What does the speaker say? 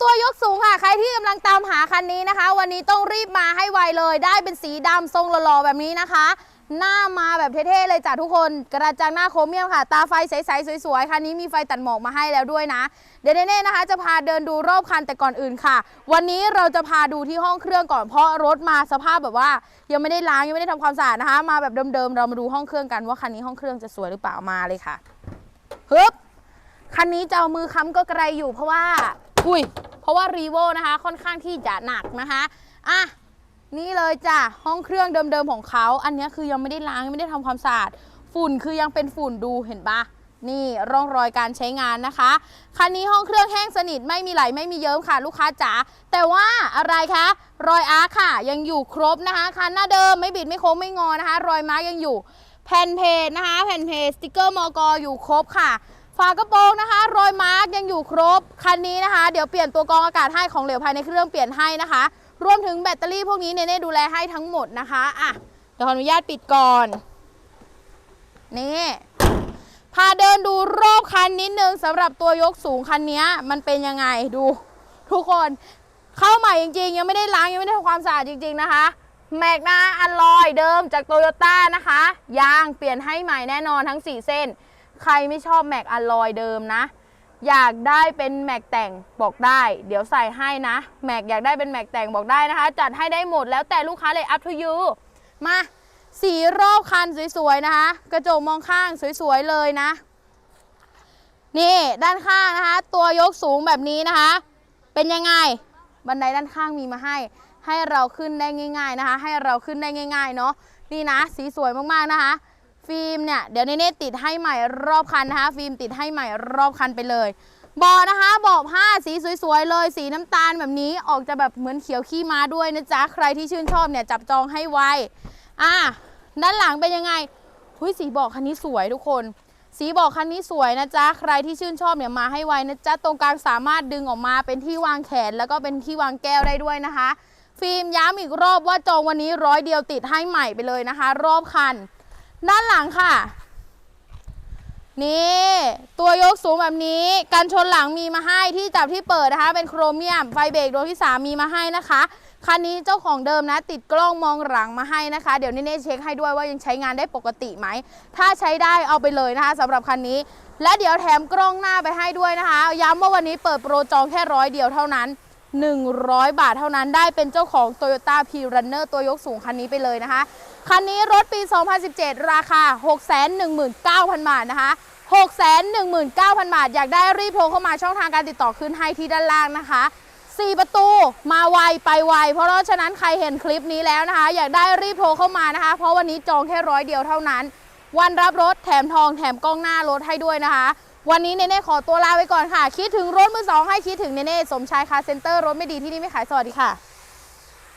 ตัวยกสูงค่ะ ใครที่กำลังตามหาคันนี้นะคะ วันนี้ต้องรีบมาให้ไวเลย ได้เป็นสีดำทรงหล่อๆแบบนี้นะคะ หน้ามาแบบเท่ๆเลยจ้ะทุกคน กระจังหน้าโครเมียมค่ะ ตาไฟใสๆสวยๆคันนี้มีไฟตัดหมอกมาให้แล้วด้วยนะ เดี๋ยวเน่ๆนะคะ จะพาเดินดูรอบคันแต่ก่อนอื่นค่ะ วันนี้เราจะพาดูที่ห้องเครื่องก่อนเพราะรถมาสภาพแบบว่า ยังไม่ได้ล้างยังไม่ได้ทำความสะอาดนะคะ มาแบบเดิมๆเรามาดูห้องเครื่องกันว่าคันนี้ห้องเครื่องจะสวยหรือเปล่ามาเลยค่ะฮึบคันนี้จะเอามือค้ำก็ไกลอยู่เพราะว่า อุ้ยเพราะว่ารีโวนะคะค่อนข้างที่จะหนักนะคะอะนี่เลยจ้ะห้องเครื่องเดิมๆของเขา อันนี้คือยังไม่ได้ล้างยังไม่ได้ทำความสะอาด ฝุ่นคือยังเป็นฝุ่นดูเห็นปะนี่ร่องรอยการใช้งานนะคะคันนี้ห้องเครื่องแห้งสนิทไม่มีไหลไม่มีเยิ้มค่ะ ลูกค้าจ๋าแต่ว่าอะไรคะรอยอาร์คค่ะ ยังอยู่ครบนะคะคันหน้าเดิมไม่บิดไม่โค้งไม่งอนะคะ รอยมาร์กยังอยู่แผ่นเพจนะคะ แผ่นเพจสติกเกอร์มอกอยู่ครบค่ะ ฝากระโปรงนะคะ รอยมาร์กยังอยู่ครบ คันนี้นะคะ เดี๋ยวเปลี่ยนตัวกรองอากาศให้ของเหลวภายในเครื่องเปลี่ยนให้นะคะ รวมถึงแบตเตอรี่พวกนี้เนเน่ดูแลให้ทั้งหมดนะคะอะเดี๋ยวขออนุญาตปิดก่อนนี่พาเดินดูรอบคันนิดนึงสำหรับตัวยกสูงคันนี้มันเป็นยังไงดู ทุกคนเข้าใหม่จริงๆ ยังไม่ได้ล้างยังไม่ได้ทำความสะอาดจริง ๆนะคะแม็กนะอัลลอยเดิมจากโตโยต้านะคะ ยางเปลี่ยนให้ใหม่แน่นอนทั้ง 4 เส้น ใครไม่ชอบแม็กอัลลอยเดิมนะ อยากได้เป็นแม็กแต่งบอกได้ เดี๋ยวใส่ให้นะแม็กอยากได้เป็นแม็กแต่งบอกได้นะคะ จัดให้ได้หมดแล้วแต่ลูกค้าเลย up to you มาสีรอบคันสวยๆนะคะ กระจกมองข้างสวยๆเลยนะ นี่ด้านข้างนะคะ ตัวยกสูงแบบนี้นะคะ เป็นยังไงบันไดด้านข้างมีมาให้ ให้เราขึ้นได้ง่าย ๆนะคะ ให้เราขึ้นได้ง่าย ๆ เนาะนี่นะ สีสวยมากๆนะคะ ฟิล์มเนี่ยเดี๋ยวเนเน่ติดให้ใหม่รอบคันนะคะ ฟิล์มติดให้ใหม่รอบคันไปเลยบาะนะคะบาะผ้าสีสวยๆ เลย สีน้ำตาลแบบนี้ออกจะแบบเหมือนเขียวขี้ม้าด้วยนะจ๊ะ ใครที่ชื่นชอบเนี่ยจับจองให้ไวอะด้านหลังเป็นยังไงหุ้ยสีบาะคันนี้สวยทุกคน สีบาะคันนี้สวยนะจ๊ะ ใครที่ชื่นชอบเนี่ยมาให้ไวนะจ๊ะ ตรงกลางสามารถดึงออกมาเป็นที่วางแขน แล้วก็เป็นที่วางแก้วได้ด้วยนะคะ ฟิล์มย้ำอีกรอบว่าจองวันนี้ร้อยเดียวติดให้ใหม่ไปเลยนะคะ รอบคัน ด้านหลังค่ะ นี่ ตัวยกสูงแบบนี้กันชนหลังมีมาให้ที่จับที่เปิดนะคะ เป็นโครเมียม ไฟเบรกดวงที่3มีมาให้นะคะคันนี้เจ้าของเดิมนะ ติดกล้องมองหลังมาให้นะคะ เดี๋ยวเน่ๆเช็คให้ด้วยว่ายังใช้งานได้ปกติไหม ถ้าใช้ได้เอาไปเลยนะคะสำหรับคันนี้ และเดี๋ยวแถมกล้องหน้าไปให้ด้วยนะคะ ย้ำว่าวันนี้เปิดโปรจองแค่ร้อยเดียวเท่านั้น 100 บาทเท่านั้นได้เป็นเจ้าของ Toyota p r u n n e r ตัวยกสูงคันนี้ไปเลยนะคะ คันนี้รถปี 2017 ราคา 619,000 บาทนะคะ 619,000 บาท อยากได้รีบโทรเข้ามาช่องทางการติดต่อขึ้นให้ที่ด้านล่างนะคะ4ประตูมาไวไปไว เพราะฉะนั้นใครเห็นคลิปนี้แล้วนะคะ อยากได้รีบโทรเข้ามานะคะ เพราะวันนี้จองแค่ร้อยเดียวเท่านั้น วันรับรถแถมทองแถมกล้องหน้ารถให้ด้วยนะคะ วันนี้เนเน่ขอตัวลาไปก่อนค่ะ คิดถึงรถมือสองให้คิดถึงเนเน่สมชายคาเซ็นเตอร์รถไม่ดีที่นี่ไม่ขายสวัสดีค่ะ